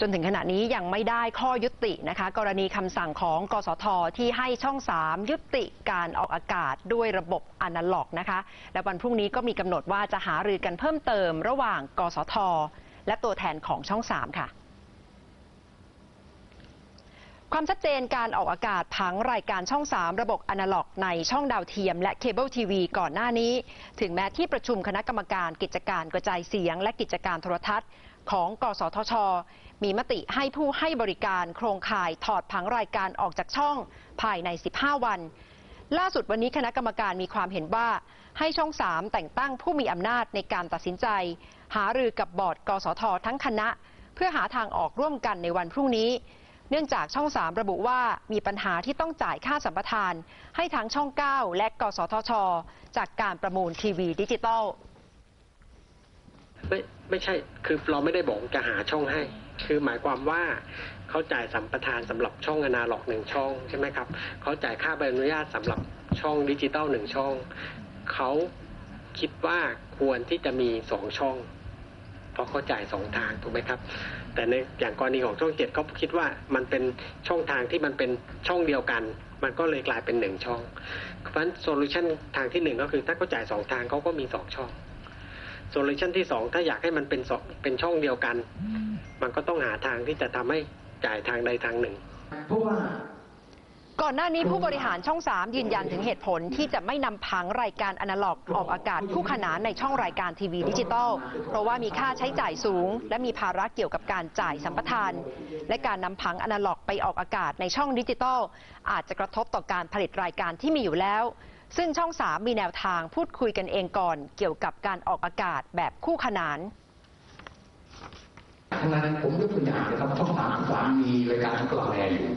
จนถึงขณะนี้ยังไม่ได้ข้อยุตินะคะ กรณีคำสั่งของกสทที่ให้ช่อง 3 ยุติการออกอากาศด้วยระบบอนาล็อกนะคะ และวันพรุ่งนี้ก็มีกำหนดว่าจะหารือกันเพิ่มเติมระหว่าง กสท และตัวแทนของช่อง 3 ค่ะความชัดเจนการออกอากาศผังรายการช่อง 3 ระบบอนาล็อก ในช่องดาวเทียม และเคเบิลทีวีก่อนหน้านี้ ถึงแม้ที่ประชุมคณะกรรมการกิจการกระจายเสียง และกิจการโทรทัศน์ ของกสทช มีมติให้ผู้ให้บริการโครงข่ายถอดผังรายการออกจากช่องภายใน 15 วัน ล่าสุดวันนี้คณะกรรมการมีความเห็นว่าให้ช่อง 3 แต่งตั้งผู้มีอำนาจในการตัดสินใจ หารือกับบอร์ด กสททั้งคณะ เพื่อหาทางออกร่วมกันในวันพรุ่งนี้ เนื่องจากช่อง 3 ระบุว่ามีปัญหาที่ต้องจ่ายค่าสัมปทาน ให้ทั้งช่อง 9 และกสทช จากการประมูลทีวีดิจิตอล ไม่ไม่ใช่ คือเราไม่ได้บอกจะหาช่องให้ คือหมายความว่าเขาจ่ายสัมปทานสำหรับช่องอนาล็อกหนึ่งช่องใช่ไหมครับเขาจ่ายค่าใบอนุญาตสำหรับช่องดิจิตอลหนึ่งช่องเขาคิดว่าควรที่จะมีสองช่องเพราะเขาจ่ายสองทางถูกไหมครับ แต่ในอย่างกรณีของช่องเจ็ดเขาคิดว่ามันเป็นช่องทางที่มันเป็นช่องเดียวกัน มันก็เลยกลายเป็นหนึ่งช่อง เพราะฉะนั้นโซลูชันทางที่หนึ่งก็คือถ้าเขาจ่ายสองทางเขาก็มีสองช่อง ซลูชันที่สองถ้าอยากให้มันเป็นสองเป็นช่องเดียวกัน มันก็ต้องหาทางที่จะทำให้จ่ายทางใดทางหนึ่งเพราะว่าก่อนหน้านี้ผู้บริหารช่อง 3 ยืนยันถึงเหตุผลที่จะไม่นำผังรายการอนาล็อกออกอากาศคู่ขนานในช่องรายการทีวีดิจิตอลเพราะว่ามีค่าใช้จ่ายสูง และมีภาระเกี่ยวกับการจ่ายสัมปทาน และการนำผังอนาล็อกไปออกอากาศในช่องดิจิตอลอาจจะกระทบต่อการผลิตรายการที่มีอยู่แล้ว ซึ่งช่อง3มีแนวทางพูดคุยกันเองก่อนเกี่ยวกับการออกอากาศแบบคู่ขนานทั้งนั้นผมยกตัวอย่างนะครับช่องสามสามมีรายการกลาวแอร์อยู่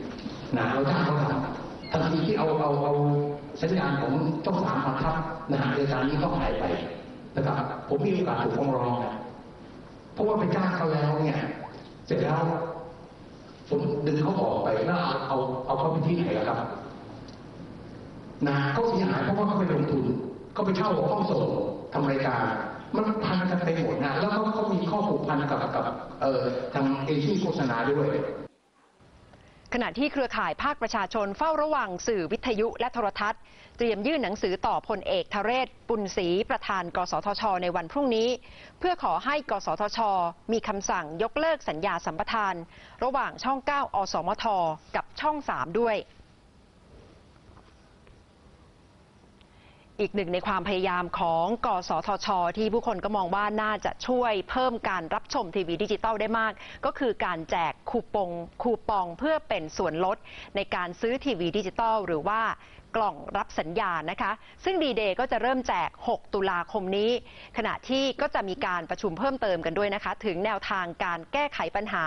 นะเราจ้างเขาทำทันทีที่เอาเอาเอาสัญญาณของช่องสามมาทับนะรายการนี้ก็หายไปนะครับผมมีโอกาสถูกฟ้องร้องนะเพราะว่าไปจ้างเขาแล้วเนี่ยเสร็จแล้วผมดึงเขาออกไปแล้วเอาเอาเอาเขาไปที่ไหนล่ะครับ นะเขาเสียหายเพราะว่าเขาไปลงทุนเขาไปเช่าห้องส่งทำรายการมันพันกันไปหมดนะแล้วเขาเขามีข้อผูกพันกับกับเอ่อทางเอเชียโฆษณาด้วยขณะที่เครือข่ายภาคประชาชนเฝ้าระวังสื่อวิทยุและโทรทัศน์ เตรียมยื่นหนังสือต่อพลเอกทเรศปุณศรีประธาน กสทช ในวันพรุ่งนี้ เพื่อขอให้กสทช มีคำสั่งยกเลิกสัญญาสัมปทาน ระหว่างช่อง 9 อสมท กับช่อง 3 ด้วย อีกหนึ่งในความพยายามของกสทช ที่ผู้คนก็มองว่าน่าจะช่วยเพิ่มการรับชมทีวีดิจิตอลได้มาก ก็คือการแจกคูปองคูปองเพื่อเป็นส่วนลดในการซื้อทีวีดิจิตอลหรือว่ากล่องรับสัญญาณนะคะ ซึ่งดีเดย์ก็จะเริ่มแจก 6 ตุลาคมนี้ ขณะที่ก็จะมีการประชุมเพิ่มเติมกันด้วยนะคะ ถึงแนวทางการแก้ไขปัญหา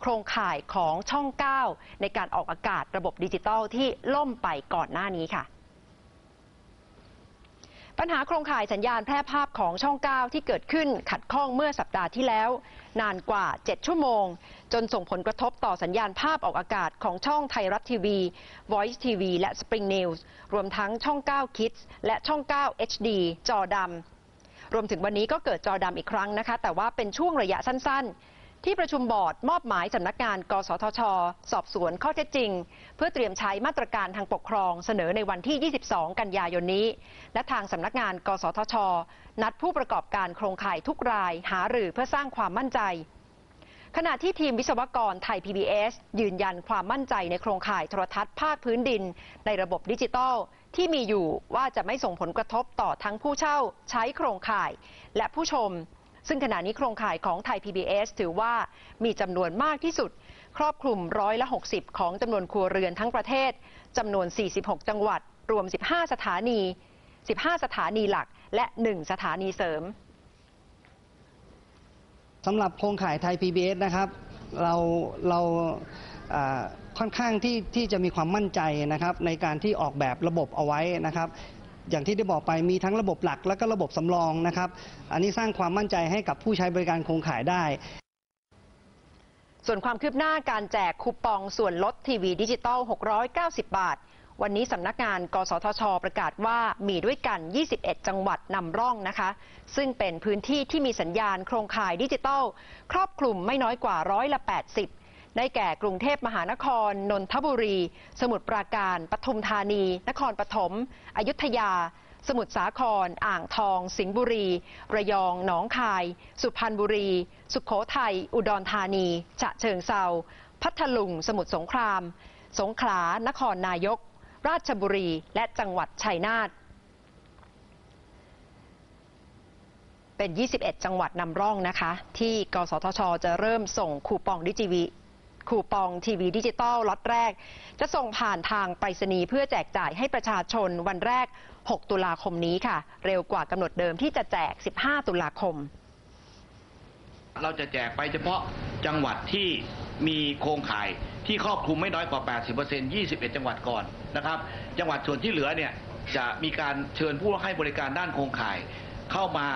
โครงข่ายของช่อง 9 ในการออกอากาศระบบดิจิตอลที่ล่มไปก่อนหน้านี้ค่ะ ปัญหาโครงข่ายสัญญาณแพร่ภาพของช่อง 9 ที่เกิดขึ้นขัดข้องเมื่อสัปดาห์ที่แล้ว นานกว่า 7 ชั่วโมง จนส่งผลกระทบต่อสัญญาณภาพออกอากาศของช่องไทยรัฐทีวี Voice TV และ Spring News รวมทั้งช่อง 9 Kids และช่อง 9 HD จอดำรวมถึงวันนี้ก็เกิดจอดำอีกครั้งนะคะ แต่ว่าเป็นช่วงระยะสั้นๆ ที่ประชุมบอร์ดมอบหมายสำนักงาน กสทช สอบสวนข้อเท็จจริง เพื่อเตรียมใช้มาตรการทางปกครองเสนอในวันที่ 22 กันยายนนี้ และทางสำนักงาน กสทช นัดผู้ประกอบการโครงข่ายทุกรายหาหรือเพื่อสร้างความมั่นใจ ขณะที่ทีมวิศวกรไทย PBS ยืนยันความมั่นใจในโครงข่ายโทรทัศน์ภาคพื้นดิน ในระบบดิจิตอลที่มีอยู่ว่าจะไม่ส่งผลกระทบต่อทั้งผู้เช่าใช้โครงข่าย และผู้ชม ซึ่งขณะนี้โครงข่ายของไทย PBS ถือว่ามีจำนวนมากที่สุด ครอบคลุมร้อยละ 60 ของจำนวนครัวเรือนทั้งประเทศจำนวน 46 จังหวัด รวม 15 สถานี 15 สถานีหลัก และ 1 สถานีเสริมสำหรับโครงข่ายไทย PBS นะครับ เราเราค่อนข้างที่ที่จะมีความมั่นใจนะครับในการที่ออกแบบระบบเอาไว้นะครับ อย่างที่ได้บอกไปมีทั้งระบบหลักและก็ระบบสำรองนะครับ อันนี้สร้างความมั่นใจให้กับผู้ใช้บริการโครงข่ายได้ ส่วนความคืบหน้าการแจกคูปองส่วนลดทีวีดิจิตอล 690 บาท วันนี้สำนักงาน กสทช ประกาศว่ามีด้วยกัน 21 จังหวัดนำร่องนะคะ ซึ่งเป็นพื้นที่ที่มีสัญญาณโครงข่ายดิจิทัลครอบคลุมไม่น้อยกว่าร้อยละ 80 ได้แก่กรุงเทพมหานคร นนทบุรี สมุทรปราการ ปทุมธานี นครปฐม อยุธยา สมุทรสาคร อ่างทอง สิงห์บุรี ระยอง หนองคาย สุพรรณบุรี สุขโขทัย อุดรธานี ฉะเชิงเซา พัทลุง สมุทรสงคราม สงขลา นครนายก ราชบุรี และจังหวัดชัยนาทเป็น 21 จังหวัดนำร่องนะคะ ที่ กสทช จะเริ่มส่งคูปองดิจิวี คูปองทีวีดิจิตอลล็อตแรก จะส่งผ่านทางไปรษณีย์เพื่อแจกจ่ายให้ประชาชนวันแรก 6 ตุลาคมนี้ค่ะ เร็วกว่ากำหนดเดิมที่จะแจก 15 ตุลาคม เราจะแจกไปเฉพาะจังหวัดที่มีโครงข่ายที่ครอบคลุมไม่น้อยกว่า 80% 21 จังหวัดก่อนนะครับ จังหวัดส่วนที่เหลือเนี่ยจะมีการเชิญผู้ให้บริการด้านโครงข่ายเข้ามา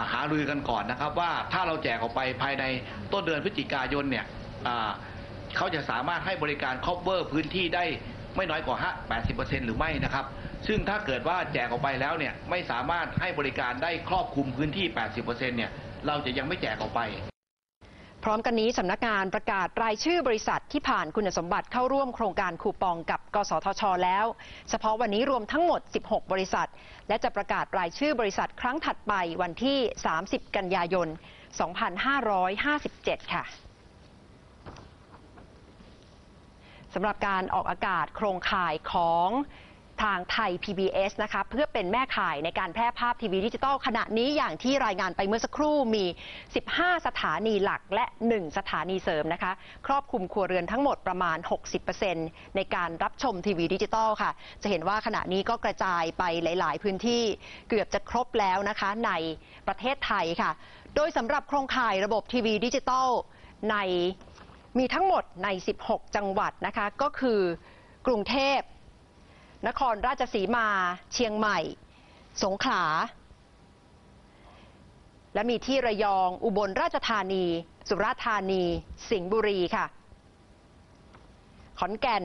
าหารือกันก่อนนะครับ ว่าถ้าเราแจกออกไปภายในต้นเดือนพฤศจิกายนเนี่ย เขาจะสามารถให้บริการ cover พื้นที่ได้ไม่น้อยกว่า 80%หรือไม่นะครับ ซึ่งถ้าเกิดว่าแจกออกไปแล้วเนี่ยไม่สามารถให้บริการได้ครอบคลุมพื้นที่ 80%เนี่ยเราจะยังไม่แจกออกไป พร้อมกันนี้สำนักงานประกาศรายชื่อบริษัทที่ผ่านคุณสมบัติเข้าร่วมโครงการคูปองกับกสทช แล้ว เฉพาะวันนี้รวมทั้งหมด 16 บริษัท และจะประกาศรายชื่อบริษัทครั้งถัดไปวันที่ 30 กันยายน 2557 ค่ะ สำหรับการออกอากาศโครงข่ายของทางไทย PBS นะคะเพื่อเป็นแม่ข่ายในการแพร่ภาพทีวีดิจิตอลขณะนี้อย่างที่รายงานไปเมื่อสักครู่มี 15 สถานีหลักและ 1 สถานีเสริมนะคะ ครอบคลุมครัวเรือนทั้งหมดประมาณ 60%ในการรับชมทีวีดิจิตอลค่ะ จะเห็นว่าขณะนี้ก็กระจายไปหลาย ๆ พื้นที่เกือบจะครบแล้วนะคะในประเทศไทยค่ะ โดยสำหรับโครงข่ายระบบทีวีดิจิตอลใน มีทั้งหมดใน 16 จังหวัดนะคะ ก็คือกรุงเทพ นครราชสีมา เชียงใหม่ สงขลา และมีที่ระยอง อุบลราชธานี สุราษฎร์ธานี สิงห์บุรีค่ะ ขอนแก่น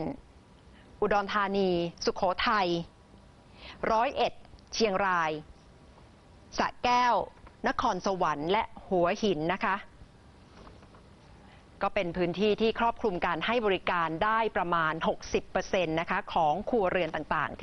อุดรธานี สุขโขทัย ร้อยเอ็ด เชียงรายสระแก้ว นครสวรรค์ และหัวหินนะคะ ก็เป็นพื้นที่ที่ครอบคลุมการให้บริการได้ประมาณ 60%นะคะของครัวเรือนต่างๆที่